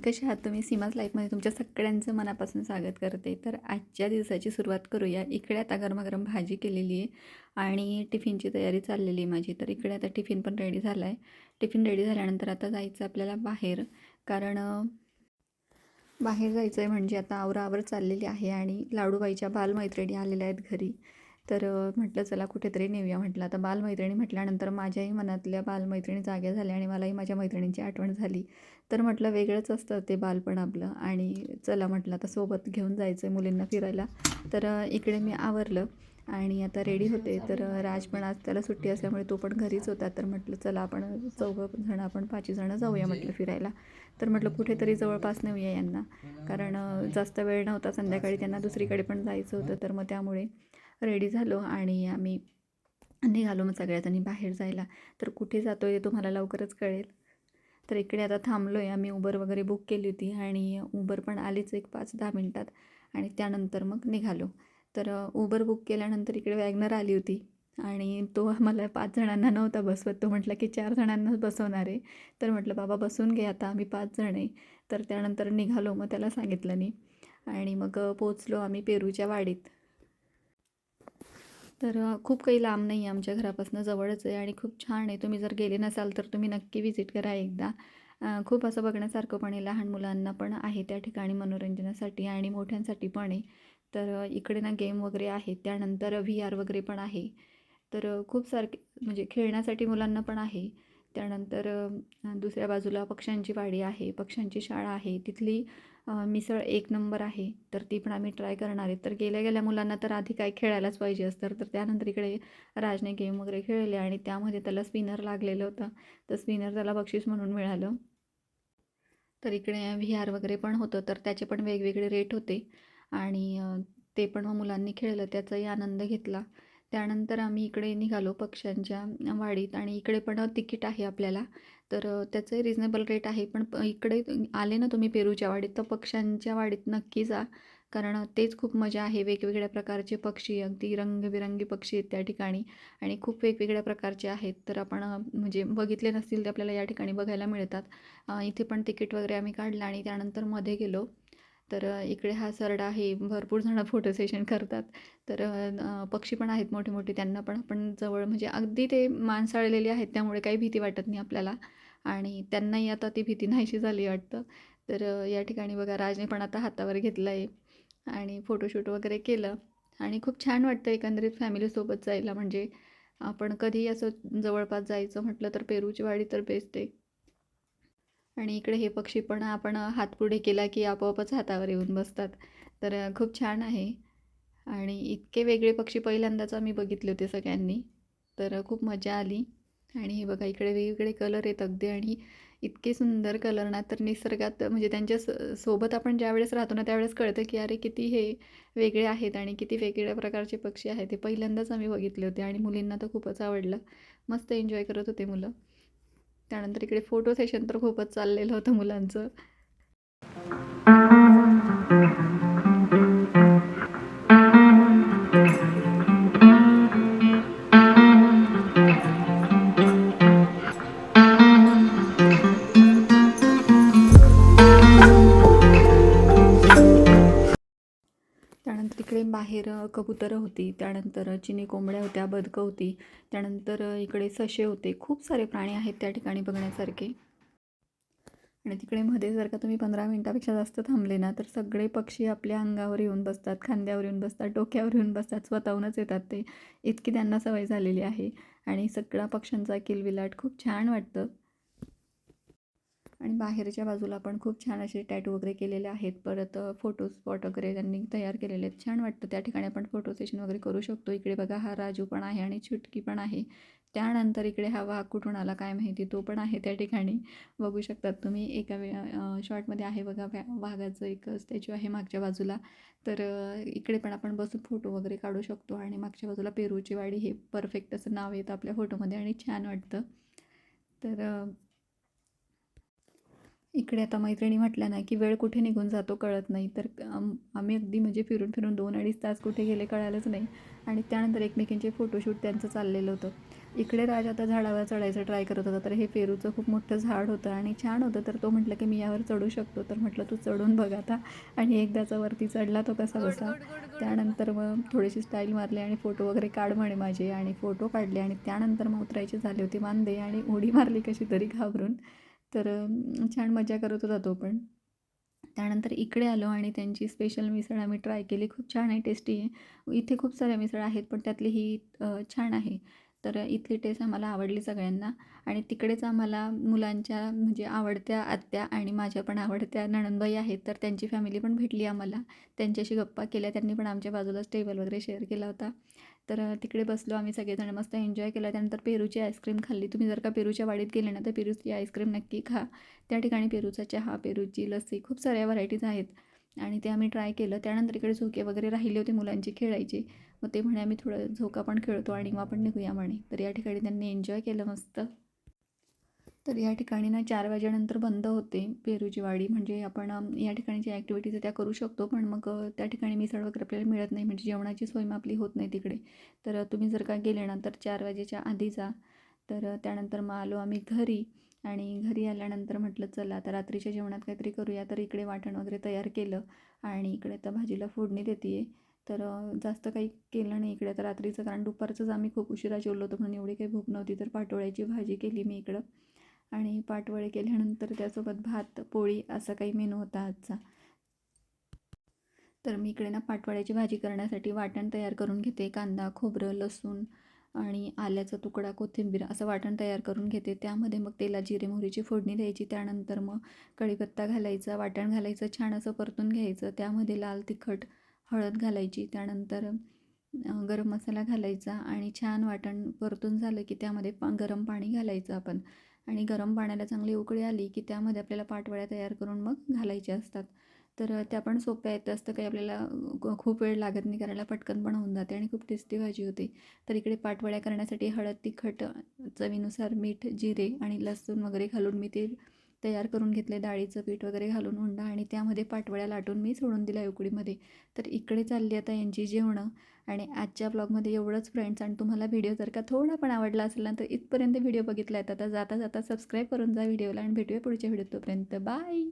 कसे आहात तुम्ही? सीमाज लाईफमध्ये तुमच्या सगळ्यांचं मनापासून स्वागत करते. तर आजच्या दिवसाची सुरुवात करूया. इकडे आता गरमागरम भाजी केलेली आहे आणि टिफिनची तयारी चाललेली आहे माझी. तर इकडे आता टिफिन पण रेडी झाला आहे टिफिन रेडी झाल्यानंतर आता जायचं आपल्याला बाहेर. कारण बाहेर जायचं आहे म्हणजे आता आवरावर चाललेली आहे आणि लाडूबाईच्या बालमैत्रिणी आलेल्या आहेत घरी. तर म्हटलं चला कुठेतरी नेऊया म्हटलं. आता बालमैत्रिणी म्हटल्यानंतर माझ्याही मनातल्या बालमैत्रिणी जाग्या झाल्या आणि मलाही माझ्या मैत्रिणींची आठवण झाली. तर म्हटलं वेगळंच असतं ते बालपण आपलं. आणि चला म्हटलं आता सोबत घेऊन जायचं आहे मुलींना फिरायला. तर इकडे मी आवरलं आणि आता रेडी होते. तर राज पण आज त्याला सुट्टी असल्यामुळे तो पण घरीच होता. तर म्हटलं चला आपण चौघं जण आपण पाचही जणं जाऊया म्हटलं फिरायला. तर म्हटलं कुठेतरी जवळपास नेऊया यांना. कारण जास्त वेळ नव्हता संध्याकाळी त्यांना दुसरीकडे पण जायचं होतं. तर मग त्यामुळे रेडी झालो आणि आम्ही निघालो मग सगळ्याजणी बाहेर जायला. तर कुठे जातो आहे तुम्हाला लवकरच कळेल. तर इकडे आता थांबलो आहे आम्ही उबर वगैरे बुक केली होती आणि उबर पण आलीच एक पाच दहा मिनटात आणि त्यानंतर मग निघालो. तर उबर बुक केल्यानंतर इकडे वॅगनर आली होती आणि तो आम्हाला पाच जणांना नव्हता बसवत. तो म्हटला की चार जणांनाच बसवणार आहे. तर म्हटलं बाबा बसून घे आता. आम्ही पाच जण आहे. तर त्यानंतर निघालो. मग त्याला सांगितलं नाही आणि मग पोचलो आम्ही पेरूच्या वाडीत. तर खूप काही लांब नाही आहे आमच्या घरापासून जवळच आहे आणि खूप छान आहे. तुम्ही जर गेले नसाल तर तुम्ही नक्की विजिट करा एकदा. खूप असं बघण्यासारखं पण आहे. लहान मुलांना पण आहे त्या ठिकाणी मनोरंजनासाठी आणि मोठ्यांसाठी पण आहे. तर इकडे ना गेम वगैरे आहेत. त्यानंतर व्ही आर वगैरे पण आहे. तर खूप सारखे म्हणजे खेळण्यासाठी मुलांना पण आहे. त्यानंतर दुसऱ्या बाजूला पक्ष्यांची वाडी आहे. पक्ष्यांची शाळा आहे. तिथली मिसळ एक नंबर आहे तर ती पण आम्ही ट्राय करणार आहे. तर गेल्या गेल्या मुलांना तर आधी काय खेळायलाच पाहिजे असतं तर त्यानंतर इकडे राजने गेम वगैरे खेळले आणि त्यामध्ये त्याला स्पिनर लागलेलं होतं. तर स्पिनर त्याला बक्षीस म्हणून मिळालं. तर इकडे व्ही आर वगैरे पण होतं तर त्याचे पण वेगवेगळे रेट होते. आणि ते पण मग मुलांनी खेळलं त्याचाही आनंद घेतला. त्यानंतर आम्ही इकडे निघालो पक्ष्यांच्या वाडीत आणि इकडे पण तिकीट आहे आपल्याला. तर त्याचं त्याचंही रिजनेबल रेट आहे. पण प- इकडे आले ना तुम्ही पेरूच्या वाडीत तर पक्ष्यांच्या वाडीत नक्की जा. कारण तेच खूप मजा आहे. वेगवेगळ्या प्रकारचे पक्षी अगदी रंगबिरंगी पक्षी आहेत त्या ठिकाणी. आणि खूप वेगवेगळ्या प्रकारचे आहेत. तर आपण म्हणजे बघितले नसतील ते आपल्याला या ठिकाणी बघायला मिळतात. इथे पण तिकीट वगैरे आम्ही काढलं आणि त्यानंतरमध्ये गेलो. तर इकडे हा सरडा आहे भरपूर जणं फोटो सेशन करतात. तर पक्षी पण आहेत मोठे मोठे त्यांना पण आपण जवळ म्हणजे अगदी ते माणसाळलेले आहेत त्यामुळे काही भीती वाटत नाही आपल्याला. आणि त्यांनाही आता ती भीती नाहीशी झाली वाटतं. तर या ठिकाणी बघा राजने पण आता हातावर घेतलं आहे आणि फोटोशूट वगैरे केलं. आणि खूप छान वाटतं एकंदरीत फॅमिलीसोबत जायला. म्हणजे आपण कधीही असं जवळपास जायचं म्हटलं तर पेरूची वाडी तर बेस्ट आहे आणि इकडे हे पक्षी पण आपण हात पुढे केला की आपोआपच हातावर येऊन बसतात. तर खूप छान आहे. आणि इतके वेगळे पक्षी पहिल्यांदाच आम्ही बघितले होते सगळ्यांनी. तर खूप मजा आली. आणि हे बघा इकडे वेगवेगळे कलर आहेत अगदी. आणि इतके सुंदर कलर ना तर निसर्गात म्हणजे त्यांच्या स सोबत आपण ज्यावेळेस राहतो ना त्यावेळेस कळतं की अरे किती हे वेगळे आहेत आणि किती वेगवेगळ्या प्रकारचे पक्षी आहेत. ते पहिल्यांदाच आम्ही बघितले होते आणि मुलींना तर खूपच आवडलं. मस्त एन्जॉय करत होते मुलं. त्यानंतर इकडे फोटो सेशन तर खूपच चाललेलं होतं मुलांचं. तिकडे बाहेर कबुतरं होती त्यानंतर चिनी कोंबड्या होत्या बदकं होती त्यानंतर इकडे सशे होते. खूप सारे प्राणी आहेत त्या ठिकाणी बघण्यासारखे. आणि तिकडे मध्ये जर का तुम्ही पंधरा मिनटापेक्षा जास्त थांबले ना तर सगळे पक्षी आपल्या अंगावर येऊन बसतात खांद्यावर येऊन बसतात डोक्यावर येऊन बसतात स्वतःहूनच येतात. ते इतकी त्यांना सवय झालेली आहे. आणि सगळा पक्ष्यांचा किलविलाट खूप छान वाटतं. आणि बाहेरच्या बाजूला पण खूप छान असे टॅटू वगैरे केलेले आहेत. परत फोटो स्पॉट वगैरे त्यांनी तयार केलेले आहेत. छान वाटतं त्या ठिकाणी आपण फोटो सेशन वगैरे करू शकतो. इकडे बघा हा राजू पण आहे आणि चुटकी पण आहे. त्यानंतर इकडे हा वाघ कुठून आला काय माहिती तो पण आहे त्या ठिकाणी. बघू शकतात तुम्ही एका वे शॉर्टमध्ये आहे बघा व्या वाघाचं एक स्टॅच्यू आहे मागच्या बाजूला. तर इकडे पण आपण बसून फोटो वगैरे काढू शकतो आणि मागच्या बाजूला पेरूची वाडी हे परफेक्ट असं नाव येतं आपल्या फोटोमध्ये आणि छान वाटतं. तर इकडे आता मैत्रिणी म्हटल्या ना की वेळ कुठे निघून जातो कळत नाही. तर आम्ही अगदी म्हणजे फिरून फिरून दोन अडीच तास कुठे गेले कळालंच नाही. आणि त्यानंतर एकमेकींचे फोटोशूट त्यांचं चाललेलं होतं. इकडे राज आता झाडावर चढायचं ट्राय करत होता तर हे पेरूचं खूप मोठं झाड होतं आणि छान होतं. तर तो म्हटलं की मी यावर चढू शकतो. तर म्हटलं तू चढून बघ आता. आणि एकदाचा वरती चढला तो कसा बसा. त्यानंतर मग थोडीशी स्टाईल मारली आणि फोटो वगैरे काढ म्हणे माझे. आणि फोटो काढले आणि त्यानंतर मग उतरायचे झाले होते वांदे आणि उडी मारली कशी तरी घाबरून. तर छान मजा करत होता तो पण. त्यानंतर इकडे आलो आणि त्यांची स्पेशल मिसळ आम्ही ट्राय केली. खूप छान आहे टेस्टी आहे. इथे खूप साऱ्या मिसळ आहेत पण त्यातली ही छान आहे. तर इथली टेस्ट आम्हाला आवडली सगळ्यांना. आणि तिकडेच आम्हाला मुलांच्या म्हणजे आवडत्या आत्या आणि माझ्या पण आवडत्या नणंदबाई आहेत तर त्यांची फॅमिली पण भेटली आम्हाला. त्यांच्याशी गप्पा केल्या. त्यांनी पण आमच्या बाजूलाच टेबल वगैरे शेअर केला होता. तर तिकडे बसलो आम्ही सगळेजण मस्त एन्जॉय केला. त्यानंतर पेरूची आईस्क्रीम खाल्ली. तुम्ही जर का पेरूच्या वाडीत गेले ना तर पेरूची आईस्क्रीम नक्की खा. त्या ठिकाणी पेरूचा चहा पेरूची लस्सी खूप साऱ्या व्हरायटीज आहेत. आणि ते आम्ही ट्राय केलं. त्यानंतर इकडे झोके वगैरे राहिले होते मुलांचे खेळायचे. मग ते म्हणे आम्ही थोडं झोका पण खेळतो आणि मग आपण निघूया म्हणे. तर या ठिकाणी त्यांनी एन्जॉय केलं मस्त. तर या ठिकाणी ना चार वाजेनंतर बंद होते पेरूची वाडी. म्हणजे आपण या ठिकाणी ज्या ॲक्टिव्हिटीज त्या करू शकतो पण मग त्या ठिकाणी मिसळ वगैरे आपल्याला मिळत नाही. म्हणजे जेवणाची सोय मग आपली होत नाही तिकडे. तर तुम्ही जर का गेले ना तर चार वाजेच्या आधी जा. तर त्यानंतर मग आलो आम्ही घरी आणि घरी आल्यानंतर म्हटलं चला आता रात्रीच्या जेवणात काहीतरी करूया. तर इकडे वाटण वगैरे तयार केलं आणि इकडे तर भाजीला फोडणी देते आहे तर जास्त काही केलं नाही इकडे. तर रात्रीचं कारण दुपारचंच आम्ही खूप उशिरा जेवलो होतो म्हणून एवढी काही भूक नव्हती. तर पाटोळ्याची भाजी केली मी इकडं. आणि पाटवळे केल्यानंतर त्यासोबत भात पोळी असा काही मेनू होता आजचा. तर मी इकडे ना पाटवड्याची भाजी करण्यासाठी वाटण तयार करून घेते. कांदा खोबरं लसूण आणि आल्याचा तुकडा कोथिंबीर असं वाटण तयार करून घेते. त्यामध्ये मग तेला जिरे मोहरीची फोडणी द्यायची. त्यानंतर मग कढीपत्ता घालायचा वाटण घालायचं छान असं परतून घ्यायचं. त्यामध्ये लाल तिखट हळद घालायची. त्यानंतर गरम मसाला घालायचा आणि छान वाटण परतून झालं की त्यामध्ये पा गरम पाणी घालायचं आपण. आणि गरम पाण्याला चांगली उकळी आली की त्यामध्ये आपल्याला पाटवड्या तयार करून मग घालायच्या असतात. तर त्या पण सोप्या आहेत जास्त काही आपल्याला खूप वेळ लागत नाही करायला पटकन पण होऊन जाते आणि खूप टेस्टी भाजी होते. तर इकडे पाटवड्या करण्यासाठी हळद तिखट चवीनुसार मीठ जिरे आणि लसूण वगैरे घालून मी ते तयार करून घेतले डाळीचं पीठ वगैरे घालून हुंडा आणि त्यामध्ये पाटवड्या लाटून मी सोडून दिल्या उकडीमध्ये. तर इकडे चालली आता यांची जेवणं. आणि आजच्या ब्लॉगमध्ये एवढंच फ्रेंड्स. आणि तुम्हाला व्हिडिओ जर का थोडा पण आवडला असेल ना तर इथपर्यंत व्हिडिओ बघितला आहे. आता जाता जाता सबस्क्राईब करून जा व्हिडिओला आणि भेटूया पुढच्या व्हिडिओ तोपर्यंत. बाय!